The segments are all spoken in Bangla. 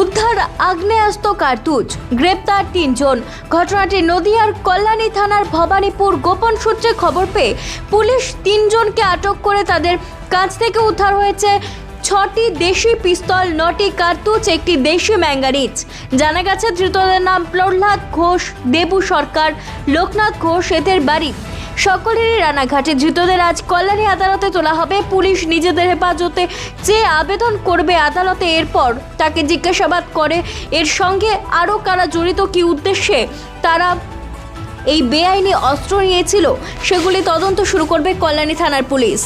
উদ্ধার আগ্নেয়াস্ত্র কার্তুজ। গ্রেপ্তার তিনজন। ঘটনাটি নদিয়ার কল্যাণী থানার ভবানীপুর গোপন সূত্রে খবর পেয়ে পুলিশ তিনজনকে আটক করে তাদের কাছ থেকে উদ্ধার হয়েছে ছটি দেশি পিস্তল, নটি কার্তুজ, একটি দেশি ম্যাঙ্গানিজ। জানা গেছে, ধৃতদের নাম প্রহ্লাদ ঘোষ, দেবু সরকার, লোকনাথ ঘোষ, এদের বাড়ি সকলেরই রানাঘাটে। ধৃতদের আজ কল্যাণী আদালতে তোলা হবে। পুলিশ নিজেদের হেফাজতে যে আবেদন করবে আদালতে এরপর তাকে জিজ্ঞাসাবাদ করে। এর সঙ্গে আরও কারা জড়িত, কি উদ্দেশ্যে তারা এই বেআইনি অস্ত্র নিয়েছিল, সেগুলি তদন্ত শুরু করবে কল্যাণী থানার পুলিশ।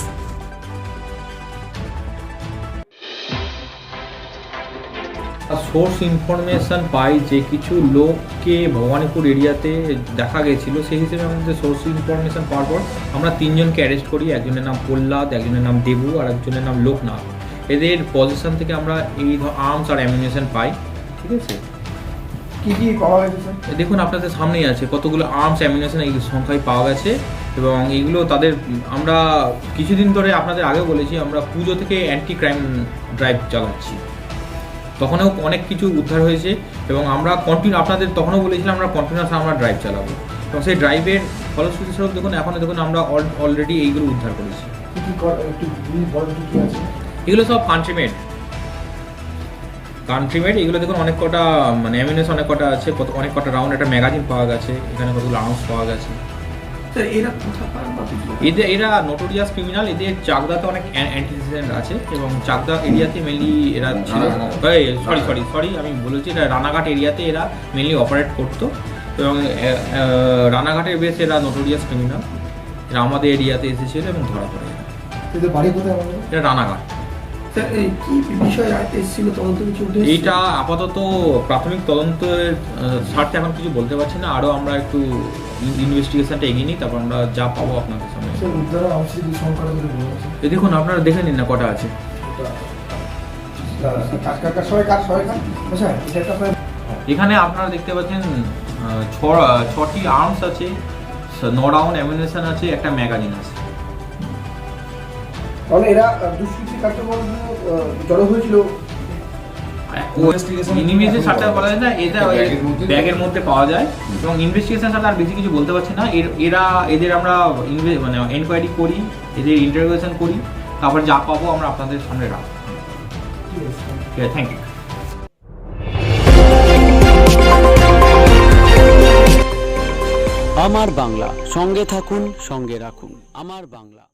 সোর্স ইনফরমেশন পাই যে কিছু লোককে ভবানীপুর এরিয়াতে দেখা গেছিল সেই হিসেবে আমাদের সোর্স ইনফরমেশন পাওয়ার পর আমরা তিনজনকে অ্যারেস্ট করি একজনের নাম প্রহ্লাদ একজনের নাম দেবু আর একজনের নাম লোকনাথ। এদের পজিশন থেকে আমরা এই আর্মস আর অ্যামিনেশন পাই ঠিক আছে? কি কি পাওয়া গেছে? দেখুন আপনাদের সামনেই আছে কতগুলো আর্মস অ্যামিনেশন এই সংখ্যায় পাওয়া গেছে এবং এইগুলো তাদের আমরা কিছুদিন ধরে আপনাদের আগে বলেছি আমরা পুজো থেকে অ্যান্টি ক্রাইম ড্রাইভ চালাচ্ছি। তখনও অনেক কিছু উদ্ধার হয়েছে এবং আমরা কন্টিনিউ আপনাদের তখনও বলেছিলাম আমরা কন্টিনিউয়াস আমরা ড্রাইভ চালাবো। এবং সেই ড্রাইভের ফলশ্রুতি স্বরূপ দেখুন এখন দেখুন আমরা অলরেডি এইগুলো উদ্ধার করেছি। এগুলো সব কান্ট্রি মেড কান্ট্রি এগুলো দেখুন অনেক কটা মানে অ্যামিনেশন অনেক কটা আছে অনেক কটা রাউন্ড একটা ম্যাগাজিন পাওয়া গেছে এখানে কতগুলো আর্মস পাওয়া গেছে। এরা বা এদের এরা নোটোরিয়াস ক্রিমিনাল এদের চাকদাতে অনেক অ্যান্টিসিডেন্ট আছে এবং চাকদা এরিয়াতে মেনলি এরা ছিল। সরি সরি সরি আমি বলেছি। এটা রানাঘাট এরিয়াতে এরা মেনলি অপারেট করতো। এবং রানাঘাটের বেশ এরা নোটোরিয়াস ক্রিমিনাল এরা আমাদের এরিয়াতে এসেছিল এবং ধরা পড়ে। এদের বাড়ি কোথায় এটা রানাঘাট। এইটা আপাতত প্রাথমিক তদন্তের স্বার্থে এখন কিছু বলতে পারছি না। আরও আমরা একটু ইনভেস্টিগেশনটা এগিয়ে নিই তারপর আমরা যা পাবো আপনাদের সামনে। এই দেখুন আপনারা দেখে নিন না কটা আছে। এটা এখানে আপনারা দেখতে পাচ্ছেন ছটি আর্মস আছে ন রাউন্ড অ্যামিনেশন আছে একটা ম্যাগাজিন আছে। তাহলে এরা দুষ্কৃতি কার্যক্রম জড়ো হয়েছিল। ইনভেস্টিগেশন বলা যায় না এটা ব্যাগের মধ্যে পাওয়া যায়। এবং ইনভেস্টিগেশন সাথে আর বেশি কিছু বলতে পারছি না। এর এরা এদের আমরা মানে এনকোয়ারি করি এদের ইন্টারভিউশন করি। তারপর যা পাবো আমরা আপনাদের সামনে রাখব। ঠিক আছে। থ্যাংক ইউ আমার বাংলা সঙ্গে থাকুন সঙ্গে রাখুন। আমার বাংলা।